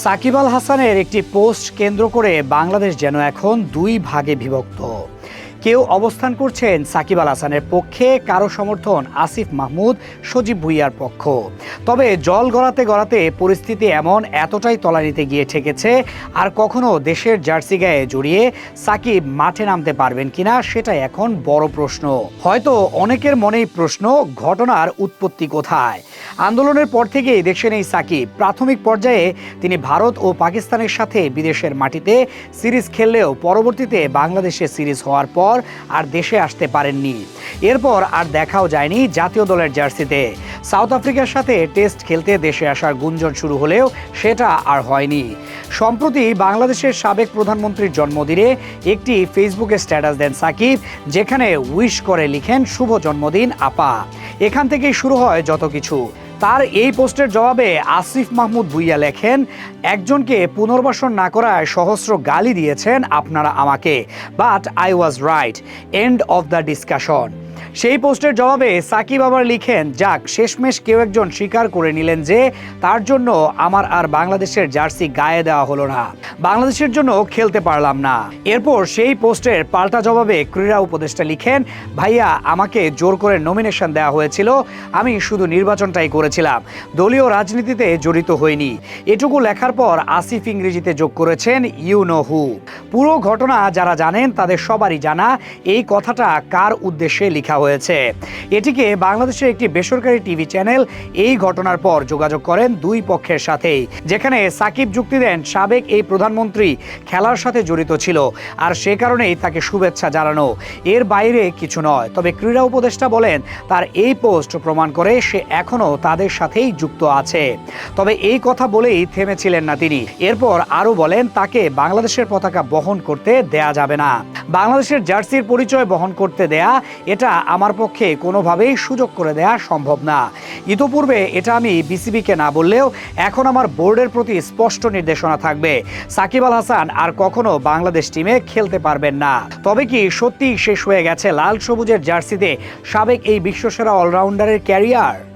সাকিব আল হাসানের একটি পোস্ট কেন্দ্র করে বাংলাদেশ যেন এখন দুই ভাগে বিভক্ত। কেউ অবস্থান করছেন সাকিব আল হাসানের পক্ষে, কারও সমর্থন আসিফ মাহমুদ, সজীব ভুইয়ার পক্ষ। তবে জল গড়াতে গড়াতে পরিস্থিতি এমন এতটাই তলানিতে গিয়ে ঠেকেছে, আর কখনো দেশের জার্সি গায়ে জড়িয়ে সাকিব মাঠে নামতে পারবেন কিনা সেটাই এখন বড় প্রশ্ন। হয়তো অনেকের মনেই প্রশ্ন, ঘটনার উৎপত্তি কোথায়? আন্দোলনের পর থেকেই দেখছেন এই সাকিব। প্রাথমিক পর্যায়ে তিনি ভারত ও পাকিস্তানের সাথে বিদেশের মাটিতে সিরিজ খেললেও পরবর্তীতে বাংলাদেশে সিরিজ হওয়ার পর আর দেশে আসতে পারেননি। এরপর আর দেখাও যায়নি জাতীয় দলের জার্সিতে। সাউথ আফ্রিকার সাথে টেস্ট খেলতে দেশে আসার গুঞ্জন শুরু হলেও সেটা আর হয়নি। সম্প্রতি বাংলাদেশের সাবেক প্রধানমন্ত্রীর জন্মদিনে একটি ফেসবুকে স্ট্যাটাস দেন সাকিব, যেখানে উইশ করে লিখেন, শুভ জন্মদিন, আপা। এখান থেকেই শুরু হয় যত কিছু। তার এই পোস্টের জবাবে আসিফ মাহমুদ ভুইয়া লেখেন, একজনকে পুনর্বাসন না করায় সহস্র গালি দিয়েছেন আপনারা আমাকে but I was right end of the discussion সেই পোস্টের জবাবে সাকিব আবার লিখেন, যাক, শেষমেশ কেউ একজন স্বীকার করে নিলেন যে তার জন্য আমার আর বাংলাদেশের জার্সি গায়ে দেওয়া হলো না। বাংলাদেশের জন্য খেলতে পারলাম না। এরপর সেই পোস্টের পাল্টা জবাবে ক্রীড়া উপদেষ্টা লিখেন, ভাইয়া, আমাকে জোর করে নমিনেশন দেওয়া হয়েছিল। আমি শুধু নির্বাচনটাই করেছিলাম। দলীয় রাজনীতিতে জড়িত হইনি। এটুকু লেখার পর আসিফ ইংরেজিতে যোগ করেছেন ইউ নো হু। পুরো ঘটনা যারা জানেন তাদের সবারই জানা, এই কথাটা কার উদ্দেশ্যে লেখা হয়েছে। এটিকে বাংলাদেশের একটি বেসরকারি টিভি চ্যানেল এই ঘটনার পর যোগাযোগ করেন দুই পক্ষের সাথেই, যেখানে সাকিব যুক্তি দেন সাবেক এই প্রধানমন্ত্রী খেলার সাথে জড়িত ছিল আর সে কারণেই তাকে শুভেচ্ছা জানানো। এর বাইরে কিছু নয়, তবে ক্রীড়া উপদেষ্টা বলেন, তার এই পোস্ট প্রমাণ করে সে এখনও তাদের সাথেই যুক্ত আছে। তবে এই কথা বলেই থেমেছিলেন না তিনি। এরপর আরও বলেন, তাকে বাংলাদেশের পতাকা বহন করতে দেয়া যাবে না। বাংলাদেশের জার্সির পরিচয় বহন করতে দেয়া, এটা আমার পক্ষে কোনোভাবেই সুযোগ করে দেয়া সম্ভব না। ইতোপূর্বে এটা আমি বিসিবিকে না বললেও এখন আমার বোর্ডের প্রতি স্পষ্ট নির্দেশনা থাকবে। সাকিব আল হাসান আর কখনো বাংলাদেশ টিমে খেলতে পারবেন না। তবে কি সত্যি শেষ হয়ে গেছে লাল সবুজের জার্সিতে সাবেক এই বিশ্বসেরা অলরাউন্ডারের ক্যারিয়ার?